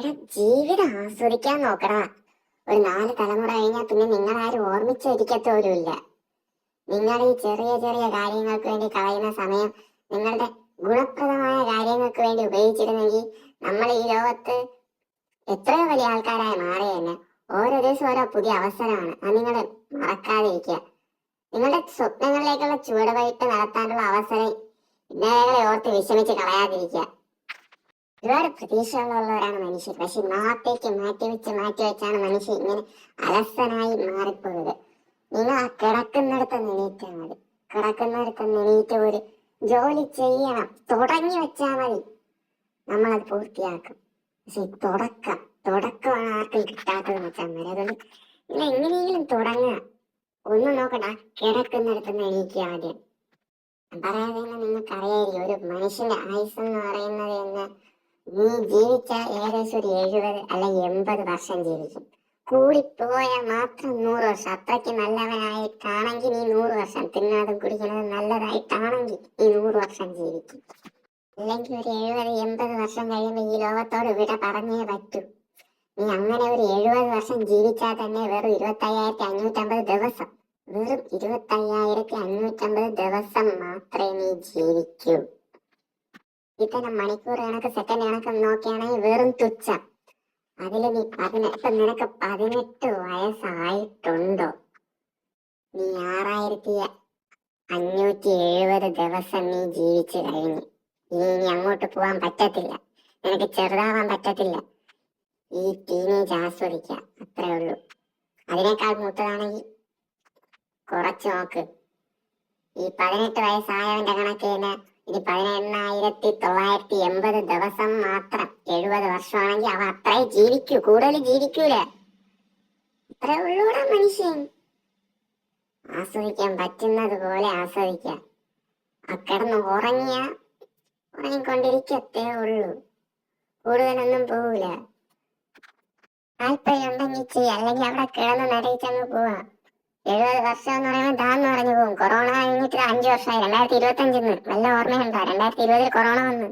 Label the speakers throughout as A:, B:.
A: എടാ ജീവിതം ആസ്വദിക്കാൻ നോക്കടാ. ഒരു നാല് തലമുറ കഴിഞ്ഞാൽ പിന്നെ നിങ്ങളാരും ഓർമ്മിച്ചിരിക്കത്തോലുമില്ല നിങ്ങൾ ഈ ചെറിയ ചെറിയ കാര്യങ്ങൾക്ക് വേണ്ടി കളയുന്ന സമയം നിങ്ങളുടെ ഗുണപ്രദമായ കാര്യങ്ങൾക്ക് വേണ്ടി ഉപയോഗിച്ചിരുന്നെങ്കിൽ നമ്മൾ ഈ ലോകത്ത് എത്രയോ വലിയ ആൾക്കാരായി മാറിയെന്നെ ഓരോ ദിവസം ഓരോ പുതിയ അവസരമാണ്. അത് നിങ്ങൾ മറക്കാതിരിക്കുക. നിങ്ങളുടെ സ്വപ്നങ്ങളിലേക്കുള്ള ചുവടുവയ്പ് നടത്താനുള്ള അവസരം ഇന്നലെ ഓർത്ത് വിഷമിച്ച് കളയാതിരിക്കുക. ഒരുപാട് പ്രതീക്ഷകളുള്ളവരാണ് മനുഷ്യർ. പക്ഷെ നാളത്തേക്ക് മാറ്റി വെച്ചാണ് മനുഷ്യൻ ഇങ്ങനെ അലസനായി മാറിപ്പോയത് നിങ്ങൾ ആ കിടക്കുന്നിടത്ത് എണീറ്റാൽ മതി. കിടക്കുന്നിടത്ത് നെണീറ്റ് ഒരു ജോലി ചെയ്യണം. തുടങ്ങി വെച്ചാൽ മതി. നമ്മളത് പൂർത്തിയാക്കും. പക്ഷെ തുടക്കം. തുടക്കമാണ് ആർക്കും കിട്ടാത്തതെന്ന് വെച്ചാൽ മതി. അതുകൊണ്ട് നിങ്ങൾ എങ്ങനെയെങ്കിലും തുടങ്ങുക. ഒന്നും നോക്കണ്ട കിടക്കുന്നിടത്ത് എണീക്കുക ആദ്യം. പറയാതെ തന്നെ നിങ്ങൾക്കറിയായിരിക്കും ഒരു മനുഷ്യന്റെ ആയുസ് എന്ന് പറയുന്നത് എന്ന് നീ ജീവിച്ച ഏകദേശം ഒരു എഴുപത് അല്ലെങ്കിൽ എൺപത് വർഷം ജീവിക്കും. കൂടിപ്പോയാൽ മാത്രം നൂറ് വർഷം. അത്രയ്ക്ക് നല്ലവനായിട്ടാണെങ്കിൽ നീ നൂറ് വർഷം. തിന്നതും കുടിക്കുന്നതും നല്ലതായിട്ടാണെങ്കിൽ നീ നൂറ് വർഷം ജീവിക്കും. അല്ലെങ്കിൽ ഒരു എഴുപത് എൺപത് വർഷം കഴിയുമ്പോൾ ഈ ലോകത്തോട് വിട പറഞ്ഞേ പറ്റൂ. നീ അങ്ങനെ ഒരു എഴുപത് വർഷം ജീവിച്ചാൽ തന്നെ വെറും ഇരുപത്തയ്യായിരത്തി അഞ്ഞൂറ്റമ്പത് ദിവസം. വെറും ഇരുപത്തയ്യായിരത്തി അഞ്ഞൂറ്റമ്പത് ദിവസം മാത്രമേ നീ ജീവിക്കൂ. ഇത്തരം മണിക്കൂർ കണക്ക് സെക്കൻഡ് കണക്ക് നോക്കുകയാണെങ്കിൽ വെറും തുച്ഛം. അതിൽ നീ പതിനെട്ട് നിനക്ക് പതിനെട്ട് വയസ്സായിട്ടുണ്ടോ? നീ ആറായിരത്തി അഞ്ഞൂറ്റി എഴുപത് ദിവസം നീ ജീവിച്ചു കഴിഞ്ഞു. ഇനി ഇനി അങ്ങോട്ട് പോകാൻ പറ്റത്തില്ല. നിനക്ക് ചെറുതാവാൻ പറ്റത്തില്ല. ഈ ടീനേജ് ആസ്വദിക്കുക. അത്രേ ഉള്ളൂ. അതിനേക്കാൾ മൂത്തതാണെങ്കിൽ കുറച്ച് നോക്ക്. ഈ പതിനെട്ട് വയസ്സായവന്റെ കണക്ക് തന്നെ ഇനി പതിനെണ്ണായിരത്തി തൊള്ളായിരത്തി എൺപത് ദിവസം മാത്രം. എഴുപത് വർഷമാണെങ്കിൽ അവ അത്രയും ജീവിക്കൂ. കൂടുതൽ ജീവിക്കൂല. അത്രേ ഉള്ളൂടാ മനുഷ്യൻ. ആസ്വദിക്കാൻ പറ്റുന്നത് പോലെ ആസ്വദിക്കാം. ആ ഉറങ്ങിയ ഉറങ്ങിക്കൊണ്ടിരിക്കത്തേ ഉള്ളൂ. കൂടുതലൊന്നും പോവില്ല താല്പര്യം ഉണ്ടെങ്കിൽ ചെയ്യ. അല്ലെങ്കിൽ അവിടെ കിടന്ന് നരയിച്ചങ്ങ് പോവാ. എഴുപത് വർഷം എന്ന് പറയുമ്പോൾ ദാന്ന് പറഞ്ഞു പോകും. കൊറോണ കഴിഞ്ഞിട്ട് അഞ്ചു വർഷമായി. രണ്ടായിരത്തി ഇരുപത്തി അഞ്ചിന്ന് നല്ല ഓർമ്മയുണ്ടോ രണ്ടായിരത്തി ഇരുപതിൽ കൊറോണ വന്ന്.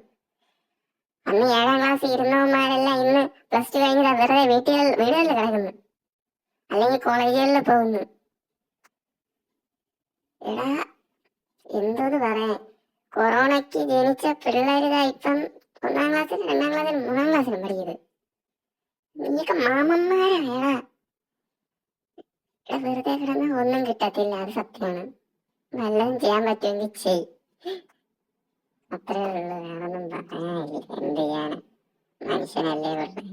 A: അന്ന് ഏഴാം ക്ലാസ് ഇരുന്നവന്മാരെല്ലാം ഇന്ന് പ്ലസ് ടു കഴിഞ്ഞാൽ വെറുതെ വീട്ടിൽ വീടുകളിൽ കിടക്കുന്നു. അല്ലെങ്കിൽ കോളേജുകളിൽ പോകുന്നു. എടാ എന്തോന്ന് പറയാൻ. കൊറോണയ്ക്ക് ജനിച്ച പിള്ളേരിതാ ഇപ്പം ഒന്നാം ക്ലാസ്സിൽ രണ്ടാം ക്ലാസ്സിൽ മൂന്നാം ക്ലാസ്സിലും പഠിക്കുന്നത്. നീയൊക്കെ മാമന്മാരാണ് ഇവിടെ വെറുതെ കിടന്ന് ഒന്നും കിട്ടത്തില്ല അത് സത്യമാണ്. വല്ലതും ചെയ്യാൻ പറ്റുമെങ്കിൽ ചെയ്. അത്രേ ഉള്ളൂ വേറൊന്നും പറയാനില്ല. എന്ത് ചെയ്യാണ് മനുഷ്യനല്ലേ വെറുതെ